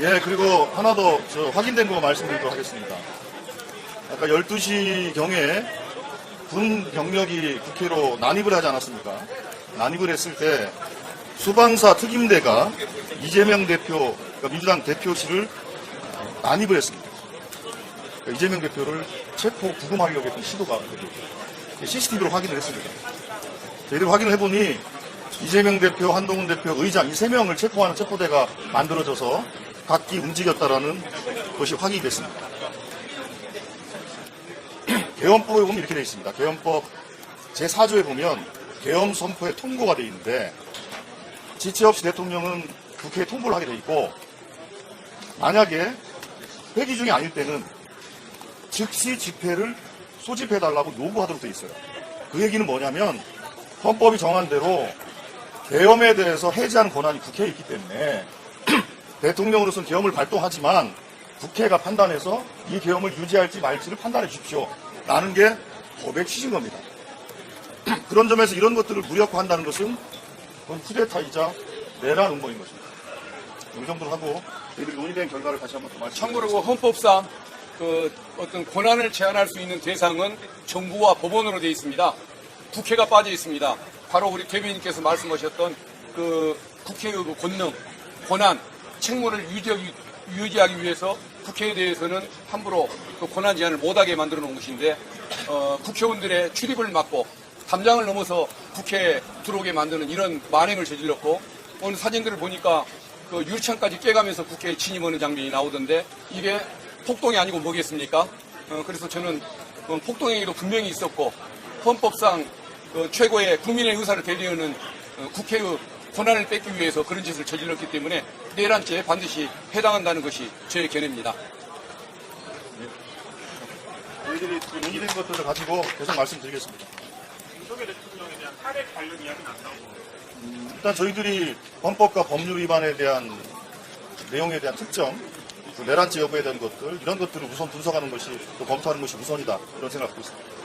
예, 그리고 하나 더저 확인된 거 말씀드리도록 하겠습니다. 아까 12시 경에 군 병력이 국회로 난입을 하지 않았습니까? 난입을 했을 때 수방사 특임대가 이재명 대표, 그러니까 민주당 대표실을 난입을 했습니다. 그러니까 이재명 대표를 체포 구금하려고 했던 시도가 CCTV로 확인을 했습니다. 저희들이 확인을 해보니 이재명 대표, 한동훈 대표, 의장 이 세 명을 체포하는 체포대가 만들어져서 각기 움직였다라는 것이 확인이 됐습니다. 개헌법에 보면 이렇게 되어 있습니다. 개헌법 제4조에 보면 개헌 선포에 통고가 되어 있는데 지체 없이 대통령은 국회에 통보를 하게 되어 있고 만약에 회기 중이 아닐 때는 즉시 집회를 소집해달라고 요구하도록 되어 있어요. 그 얘기는 뭐냐면 헌법이 정한 대로 계엄에 대해서 해제하는 권한이 국회에 있기 때문에 대통령으로서는 계엄을 발동하지만 국회가 판단해서 이 계엄을 유지할지 말지를 판단해 주십시오. 라는 게 법의 취지인 겁니다. 그런 점에서 이런 것들을 무력화한다는 것은 그건 쿠데타이자 내란 음모인 것입니다. 이 정도로 하고 저희들이 논의된 결과를 다시 한번 더 말씀드리겠습니다. 참고로 그 헌법상 그 어떤 권한을 제한할 수 있는 대상은 정부와 법원으로 되어 있습니다. 국회가 빠져 있습니다. 바로 우리 대변인께서 말씀하셨던 그 국회의 그 권능, 권한, 책무를 유지하기, 유지하기 위해서 국회에 대해서는 함부로 그 권한 제한을 못하게 만들어 놓은 것인데 어, 국회의원들의 출입을 막고 담장을 넘어서 국회에 들어오게 만드는 이런 만행을 저질렀고 오늘 사진들을 보니까 그 유리창까지 깨가면서 국회에 진입하는 장면이 나오던데 이게 폭동이 아니고 뭐겠습니까? 어, 그래서 저는 그 폭동행위도 분명히 있었고 헌법상 그 최고의 국민의 의사를 대리하는 어, 국회의 권한을 뺏기 위해서 그런 짓을 저질렀기 때문에 내란죄에 반드시 해당한다는 것이 저의 견해입니다. 저희들이 그 논의된 것들을 가지고 계속 말씀드리겠습니다. 윤석열 대통령에 대한 탄핵 관련 이야기는 안 나오고 일단 저희들이 헌법과 법률 위반에 대한 내용에 대한 특정, 그 내란죄 여부에 대한 것들 이런 것들을 우선 분석하는 것이 또 검토하는 것이 우선이다 이런 생각을 갖고 있습니다.